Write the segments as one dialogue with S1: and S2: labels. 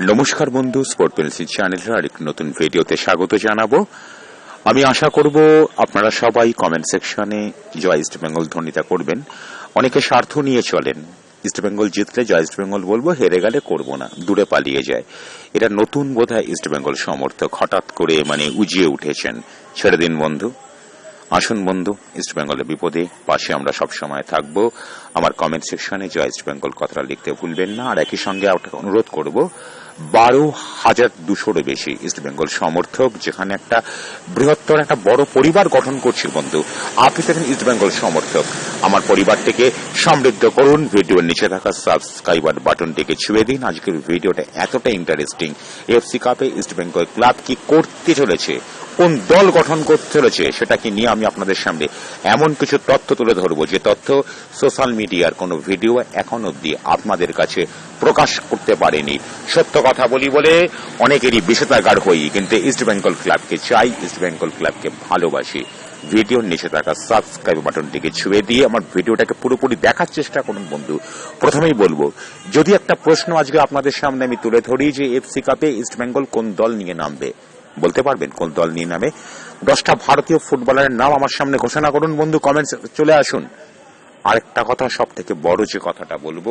S1: নমস্কার বন্ধু sport pencil চ্যানেলের আরেকটি নতুন ভিডিওতে স্বাগত জানাব। আমি আশা করব আপনারা সবাই কমেন্ট সেকশনে জয় ইস্ট বেঙ্গল ধ্বনিতা করবেন। অনেকে স্বার্থ নিয়ে চলেন। ইস্ট বেঙ্গল জিতলে জয় ইস্ট বেঙ্গল বলব, হেরে গেলে করব না, দূরে পালিয়ে যায়। এটা নতুন বোধহয় ইস্ট বেঙ্গল সমর্থক, হঠাৎ করে মানে উজিয়ে উঠেছেন। ছেড়ে দিন বন্ধু। আসুন বন্ধু ইস্ট বেঙ্গলের বিপদে পাশে আমরা সব সময় থাকব। আমার কমেন্ট সেকশনে জয় ইস্ট বেঙ্গল কথাটা লিখতে ভুলবেন না। আর একই সঙ্গে অনুরোধ করব বারো হাজার দুশোরও বেশি ইস্ট বেঙ্গল সমর্থক, যেখানে একটা বৃহত্তর, একটা বড় পরিবার গঠন করছি বন্ধু। আপনি থাকেন ইস্ট বেঙ্গল সমর্থক। আমার পরিবারটিকে সমৃদ্ধ করুন, ভিডিওর নিচে থাকা সাবস্ক্রাইবার বাটনটিকে ছুঁয়ে দিন। আজকের ভিডিওটা এতটা ইন্টারেস্টিং এফসি কাপে ইস্ট বেঙ্গল ক্লাব কি করতে চলেছে? কোন দল গঠন করতে চলেছে? সেটাকে নিয়ে আমি আপনাদের সামনে এমন কিছু তথ্য তুলে ধরবো? যে তথ্য সোশ্যাল মিডিয়ার কোনো ভিডিও এখন অব্দি আপনাদের কাছে প্রকাশ করতে পারেনি। সত্য কথা বলি বলে অনেকেরই বিষেতাগার হই, কিন্তু ইস্ট বেঙ্গল ক্লাবকে চাই ইস্ট বেঙ্গল ক্লাবকে ভালোবাসি। ভিডিওর নিচে থাকা সাবস্ক্রাইব বাটনটিকে ছুঁয়ে দিয়ে আমার ভিডিওটাকে পুরোপুরি দেখার চেষ্টা করুন বন্ধু। প্রথমেই বলব, যদি একটা প্রশ্ন আজকে আপনাদের সামনে আমি তুলে ধরি যে এফসি কাপে ইস্ট বেঙ্গল কোন দল নিয়ে নামবে, বলতে পারবেন কোন দল নিয়ে নামে? দশটা ভারতীয় ফুটবলারের নাম আমার সামনে ঘোষণা করুন বন্ধু কমেন্টস চলে আসুন। আরেকটা কথা সব থেকে বড় যে কথাটা বলব,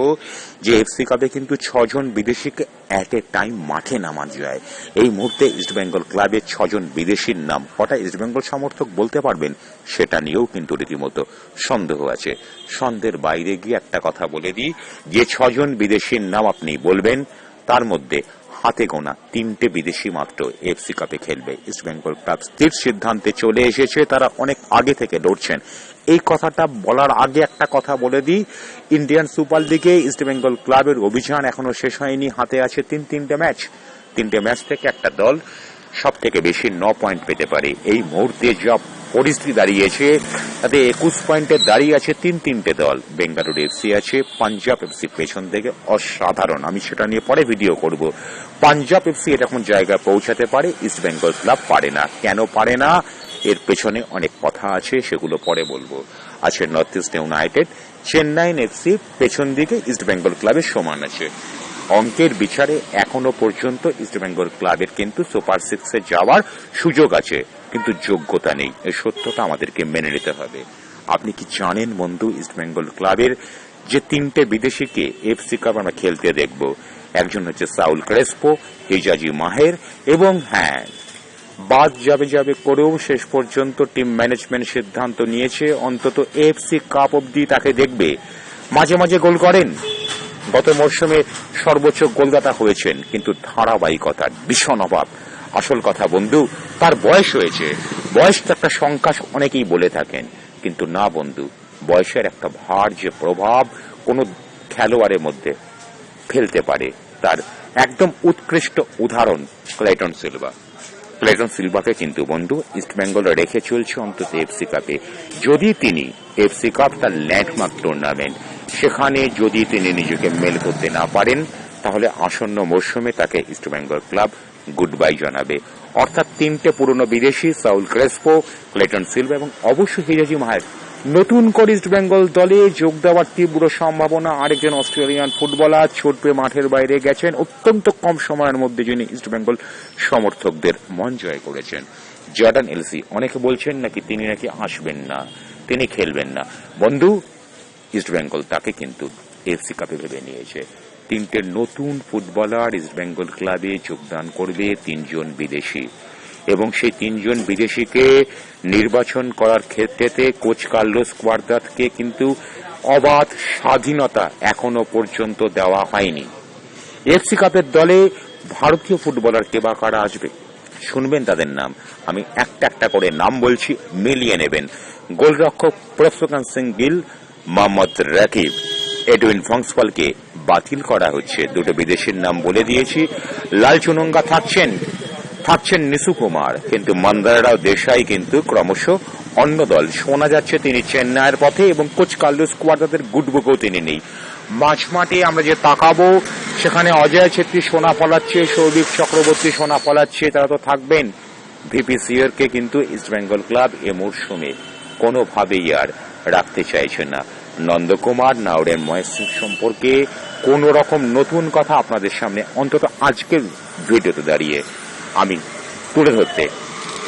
S1: যে এফসি কাপে কিন্তু ছজন বিদেশিকে অ্যাট এ টাইম মাঠে নামা যায় এই মুহূর্তে ইস্টবেঙ্গল ক্লাবের ছজন বিদেশির নাম। কটা ইস্টবেঙ্গল সমর্থক বলতে পারবেন সেটা নিয়েও কিন্তু রীতিমতো সন্দেহ আছে। সন্দেহের বাইরে গিয়ে একটা কথা বলে দিই, যে ছজন বিদেশির নাম আপনি বলবেন, তার মধ্যে হাতে গোনা তিনটে বিদেশি মাত্র এফসি কাপে খেলবে। ইস্টবেঙ্গল ক্লাব স্থির সিদ্ধান্তে চলে এসেছে, তারা অনেক আগে থেকে লড়ছেন। এই কথাটা বলার আগে একটা কথা বলে দিই। ইন্ডিয়ান সুপার লিগে ইস্টবেঙ্গল ক্লাবের অভিযান এখনও শেষ হয়নি, হাতে আছে তিন তিনটে ম্যাচ। তিনটে ম্যাচ থেকে একটা দল সব থেকে বেশি ন পয়েন্ট পেতে পারে। এই মুহূর্তে যা পরিস্থিতি দাঁড়িয়েছে, তাতে একুশ পয়েন্টে দাঁড়িয়ে আছে তিন তিনটে দল। বেঙ্গালুরু এফসি আছে, পাঞ্জাব এফসি পেছন থেকে অসাধারণ। আমি সেটা নিয়ে পরে ভিডিও করব। পাঞ্জাব এফসি এরকম জায়গায় পৌঁছাতে পারে, ইস্ট বেঙ্গল ক্লাব পারে না। কেন পারে না? এর পেছনে অনেক কথা আছে, সেগুলো পরে বলব। আছে North East United Chennaiyin FC পেছন দিকে ইস্ট বেঙ্গল ক্লাবের সমান আছে। অঙ্কের বিচারে এখনও পর্যন্ত ইস্টবেঙ্গল ক্লাবের কিন্তু সুপার সিক্সে যাওয়ার সুযোগ আছে, কিন্তু যোগ্যতা নেই। এই সত্যটা আমাদেরকে মেনে নিতে হবে। আপনি কি জানেন বন্ধু ইস্টবেঙ্গল ক্লাবের যে তিনটে বিদেশিকে এফসি কাপ আমরা খেলতে দেখব? একজন হচ্ছে সাউল ক্রেসপো হিজাজি মাহের এবং হ্যাঁ বাদ যাবে যাবে করেও শেষ পর্যন্ত টিম ম্যানেজমেন্ট সিদ্ধান্ত নিয়েছে। অন্তত এফসি কাপ অব্দি তাকে দেখবে। মাঝে মাঝে গোল করেন। গত মরশুমে সর্বোচ্চ গোলদাতা হয়েছেন, কিন্তু ধারাবাহিকতার ভীষণ অভাব। আসল কথা, বন্ধু, তার বয়স হয়েছে। বয়স তো একটা সংখ্যা অনেকেই বলে থাকেন। কিন্তু না, বন্ধু, বয়সের একটা ভার যে প্রভাব কোনো খেলোয়াড়ের মধ্যে ফেলতে পারে, তার একদম উৎকৃষ্ট উদাহরণ ক্লাইটন সিলভা। ক্লেটন সিলভাকে কিন্তু বন্ধু ইস্টবেঙ্গল রেখে চলছে অন্তত এফসি কাপে যদি তিনি এফসি কাপ তার ল্যান্ডমার্ক টুর্নামেন্ট সেখানে যদি তিনি নিজেকে মেল করতে না পারেন, তাহলে আসন্ন মরশুমে তাকে ইস্টবেঙ্গল ক্লাব গুড বাই জানাবে। অর্থাৎ তিনটে পুরনো বিদেশি, সাউল ক্রেসপো, ক্লেটন সিলভা এবং অবশ্যই হিরাজি মাহের নতুন করে ইস্টবেঙ্গল দলে যোগ দেওয়ার তীব্র সম্ভাবনা। আরেকজন অস্ট্রেলিয়ান ফুটবলার ছোটবে মাঠের বাইরে গেছেন অত্যন্ত কম সময়ের মধ্যে যিনি ইস্টবেঙ্গল সমর্থকদের মন জয় করেছেন। জর্ডান এলসি, অনেকে বলছেন নাকি তিনি নাকি আসবেন না, তিনি খেলবেন না। বন্ধু ইস্টবেঙ্গল তাকে কিন্তু এফসি কাপে ভেবে নিয়েছে। তিনটে নতুন ফুটবলার ইস্টবেঙ্গল ক্লাবে যোগদান করবে তিনজন বিদেশি। এবং সেই তিনজন বিদেশিকে নির্বাচন করার ক্ষেত্রেতে কোচ কার্লোস কোয়ার্দাতকে কিন্তু অবাধ স্বাধীনতা এখনও পর্যন্ত দেওয়া হয়নি। এফসি কাপের দলে ভারতীয় ফুটবলার কে বা কারা আসবে? শুনবেন তাদের নাম। আমি একটা একটা করে নাম বলছি, মিলিয়ে নেবেন। গোলরক্ষক প্রফকান সিং গিল, মোহাম্মদ রাকিব। এডুইন ফংসপালকে বাতিল করা হচ্ছে। দুটো বিদেশির নাম বলে দিয়েছি। লাল চুনঙ্গা থাকছেন থাকছেন নিসু কুমার। কিন্তু মন্দারাও দেশাই কিন্তু ক্রমশ অন্য দল। শোনা যাচ্ছে তিনি চেন্নাইয়ের পথে এবং কোচ কার্লোস কোয়ার্দাদের গুডবুকও তিনি নেই। মাঝমাঠে আমরা যে তাকাবো, সেখানে অজয় ছেত্রী সোনা ফলাচ্ছে সৌভিক চক্রবর্তী সোনা ফলাচ্ছে তারা তো থাকবেন। ভিপি সিয়ারকে কিন্তু ইস্টবেঙ্গল ক্লাব এ মরশুমে কোনোভাবেই আর রাখতে চাইছে না। নন্দকুমার, নাওরের মহেশ সম্পর্কে কোন রকম নতুন কথা আপনাদের সামনে অন্তত আজকের ভিডিওতে দাঁড়িয়ে আমি তুলে ধরতে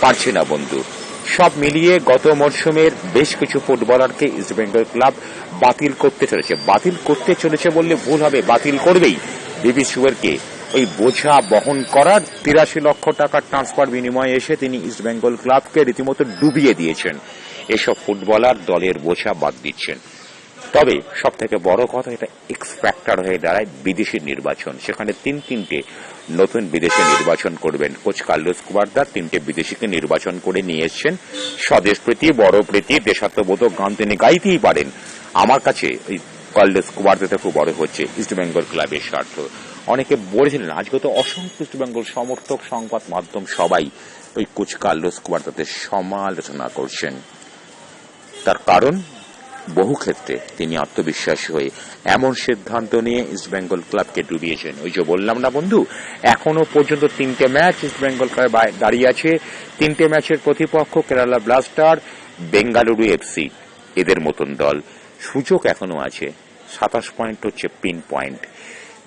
S1: পারছি না, বন্ধু। সব মিলিয়ে গত মরশুমের বেশ কিছু ফুটবলারকে ইস্টবেঙ্গল ক্লাব বাতিল করতে চলেছে। বাতিল করতে চলেছে বললে ভুল হবে, বাতিল করবেই। বিবি সুয়ারকে ওই বোঝা বহন করার তিরাশি লক্ষ টাকার ট্রান্সফার বিনিময়ে এসে তিনি ইস্টবেঙ্গল ক্লাবকে রীতিমতো ডুবিয়ে দিয়েছেন। এসব ফুটবলার দলের বোঝা বাদ দিচ্ছেন। তবে সব থেকে বড় কথা এটা এক্সপ্যাক্টার হয়ে দাঁড়ায় বিদেশি নির্বাচন। সেখানে তিন তিনটে নতুন বিদেশি নির্বাচন করবেন। কোচ কার্লোস কুবারদার তিনটে বিদেশিকে নির্বাচন করে নিয়ে এসছেন। স্বদেশ প্রীতি, বড় প্রীতি, দেশাত্মবোধক গান তিনি গাইতেই পারেন। আমার কাছে ওই কার্লোস কুবারদাতে খুব বড় হচ্ছে ইস্টবেঙ্গল ক্লাবের স্বার্থ। অনেকে বলেছিলেন, আজকে তো অসংখ্য ইস্টবেঙ্গল সমর্থক, সংবাদ মাধ্যম সবাই ওই কোচ কার্লোস কুবারদাতে সমালোচনা করছেন। তার কারণ? বহু ক্ষেত্রে তিনি আত্মবিশ্বাসী হয়ে এমন সিদ্ধান্ত নিয়ে ইস্টবেঙ্গল ক্লাবকে ডুবিয়েছেন। ওই যে বললাম না বন্ধু, এখনও পর্যন্ত তিনটে ম্যাচ ইস্টবেঙ্গল ক্লাব দাঁড়িয়ে আছে। তিনটে ম্যাচের প্রতিপক্ষ কেরালা ব্লাস্টার বেঙ্গালুরু এফসি এদের মতন দল। সুযোগ এখনও আছে, সাতাশ পয়েন্ট হচ্ছে পিন পয়েন্ট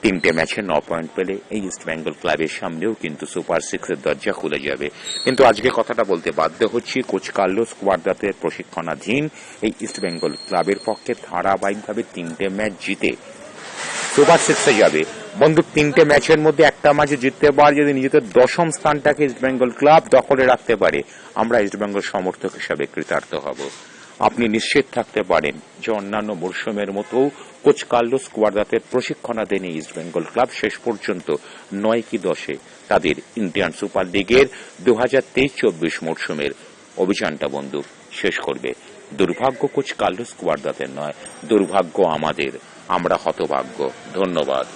S1: তিনটে ম্যাচে ন পয়েন্ট পেলে এই ইস্টবেঙ্গল ক্লাবের সামনেও কিন্তু সুপার সিক্সের দরজা খুলে যাবে। কিন্তু আজকে কথাটা বলতে বাধ্য হচ্ছি, কোচ কার্লোস কুয়ারদাতের প্রশিক্ষণাধীন এই ইস্টবেঙ্গল ক্লাবের পক্ষে ধারাবাহিকভাবে তিনটে ম্যাচ জিতে। সুপার সিক্সে যাবে। বন্ধু, তিনটে ম্যাচের মধ্যে একটা ম্যাচে জিততে পারে যদি নিজেদের দশম স্থানটাকে ইস্টবেঙ্গল ক্লাব দখলে রাখতে পারে। আমরা ইস্টবেঙ্গল সমর্থক হিসাবে কৃতার্থ হব। আপনি নিশ্চিত থাকতে পারেন যে অন্যান্য মরশুমের মতো কোচ কার্লোস কুয়ারদাতের প্রশিক্ষণাধীন ইস্টবেঙ্গল ক্লাব শেষ পর্যন্ত নয় কি দশে তাদের ইন্ডিয়ান সুপার লিগের দু হাজার তেইশ চব্বিশ মরশুমের অভিযানটা বন্ধু শেষ করবে। দুর্ভাগ্য কোচ কার্লোস কুয়ারদাতের নয়, দুর্ভাগ্য আমাদের। আমরা হতভাগ্য। ধন্যবাদ।